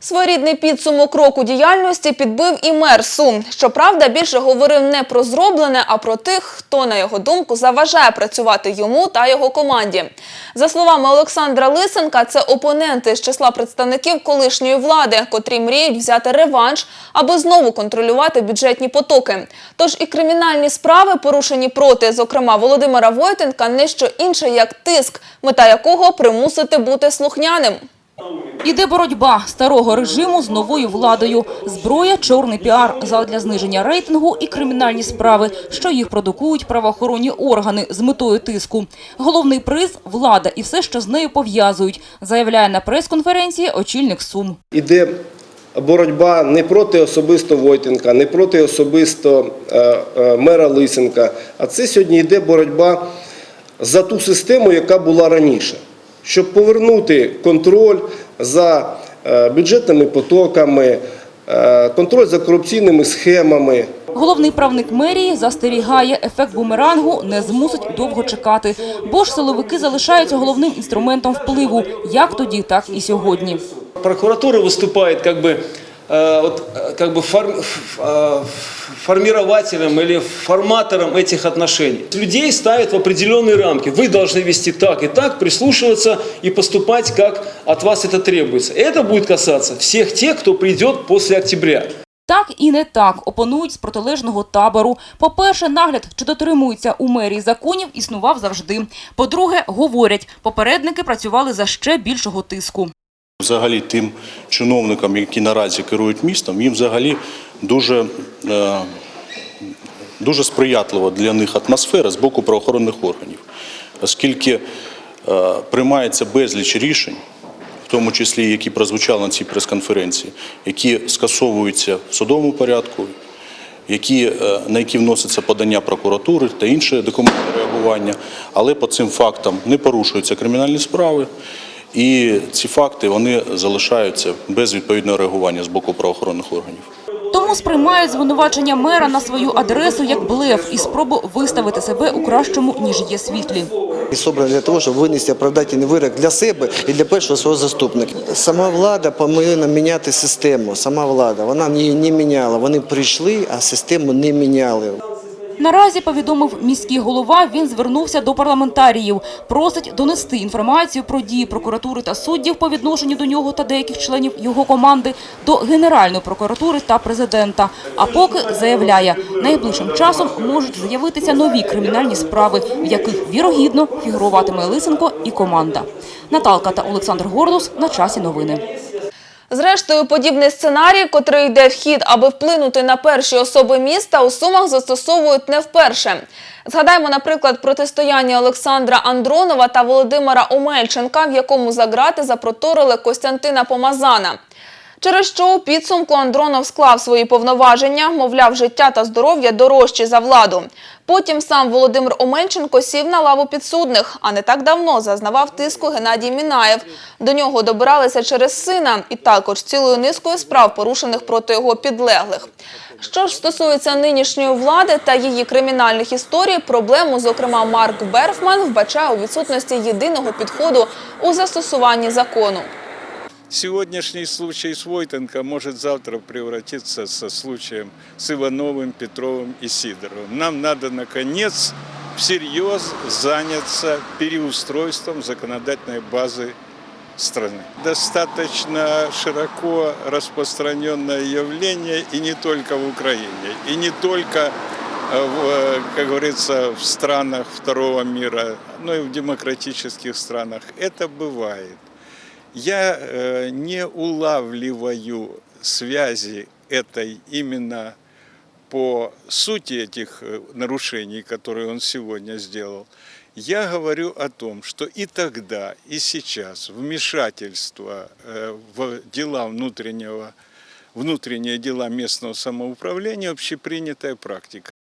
Своєрідний підсумок року діяльності підбив і мер Сум. Щоправда, більше говорив не про зроблене, а про тих, хто, на його думку, заважає працювати йому та його команді. За словами Олександра Лисенка, це опоненти з числа представників колишньої влади, котрі мріють взяти реванш, аби знову контролювати бюджетні потоки. Тож і кримінальні справи, порушені проти, зокрема Володимира Войтенка, не що інше, як тиск, мета якого примусити бути слухняним. Іде боротьба старого режиму з новою владою. Зброя – чорний піар задля зниження рейтингу і кримінальні справи, що їх продукують правоохоронні органи з метою тиску. Головний приз – влада і все, що з нею пов'язують, заявляє на прес-конференції очільник СУМ. Іде боротьба не проти особисто Войтенка, не проти особисто е, е, мера Лисенка, а це сьогодні йде боротьба за ту систему, яка була раніше, щоб повернути контроль за е, бюджетними потоками, е, контроль за корупційними схемами. Головний правник мерії застерігає, ефект бумерангу не змусить довго чекати, бо ж силовики залишаються головним інструментом впливу, як тоді, так і сьогодні. Прокуратура выступает как бы, э, вот, э, как бы форм- ф- э, формирователем или форматором этих отношений. Людей ставят в определенные рамки. Вы должны вести так и так, прислушиваться и поступать, как от вас это требуется. Это будет касаться всех тех, кто придет после октября. Так і не так опонують з протилежного табору. По-перше, нагляд, чи дотримуються у мерії законів, існував завжди. По-друге, говорять, попередники працювали за ще більшого тиску. Взагалі тим чиновникам, які наразі керують містом, їм взагалі дуже, е, дуже сприятлива для них атмосфера з боку правоохоронних органів, оскільки е, приймається безліч рішень, в тому числі які прозвучали на цій прес-конференції, які скасовуються в судовому порядку, які, е, на які вноситься подання прокуратури та інші документи реагування, але по цим фактам не порушуються кримінальні справи. І ці факти вони залишаються без відповідного реагування з боку правоохоронних органів. Тому сприймають звинувачення мера на свою адресу як блеф і спробу виставити себе у кращому, ніж є світлі. І собрано для того, щоб винести оправдательний вирок для себе і для першого свого заступника. Сама влада повинна міняти систему. Сама влада вона її не міняла. Вони прийшли, а систему не міняли. Наразі, повідомив міський голова, він звернувся до парламентаріїв. Просить донести інформацію про дії прокуратури та суддів по відношенню до нього та деяких членів його команди до Генеральної прокуратури та президента. А поки заявляє, найближчим часом можуть з'явитися нові кримінальні справи, в яких вірогідно фігуруватиме Лисенко і команда. Наталка та Олександр Гордус на часі новини. Зрештою, подібний сценарій, котрий йде в хід, аби вплинути на перші особи міста, у Сумах застосовують не вперше. Згадаймо, наприклад, протистояння Олександра Андронова та Володимира Омельченка, в якому за грати запроторили Костянтина Помазана. Через що у підсумку Андронов склав свої повноваження, мовляв, життя та здоров'я дорожчі за владу. Потім сам Володимир Омельченко сів на лаву підсудних, а не так давно зазнавав тиску Геннадій Мінаєв. До нього добиралися через сина і також цілою низкою справ, порушених проти його підлеглих. Що ж стосується нинішньої влади та її кримінальних історій, проблему, зокрема, Марк Берфман вбачає у відсутності єдиного підходу у застосуванні закону. Сегодняшний случай с Войтенко может завтра превратиться со случаем с Ивановым, Петровым и Сидоровым. Нам надо, наконец, всерьез заняться переустройством законодательной базы страны. Достаточно широко распространенное явление и не только в Украине, и не только, э, в, как говорится, в странах второго мира, но и в демократических странах. Это бывает. Я э, не улавливаю связи этой именно по сути этих э, нарушений, которые он сегодня сделал. Я говорю о том, что и тогда, и сейчас вмешательство э, в дела внутреннего, внутренние дела местного самоуправления общепринятая практика.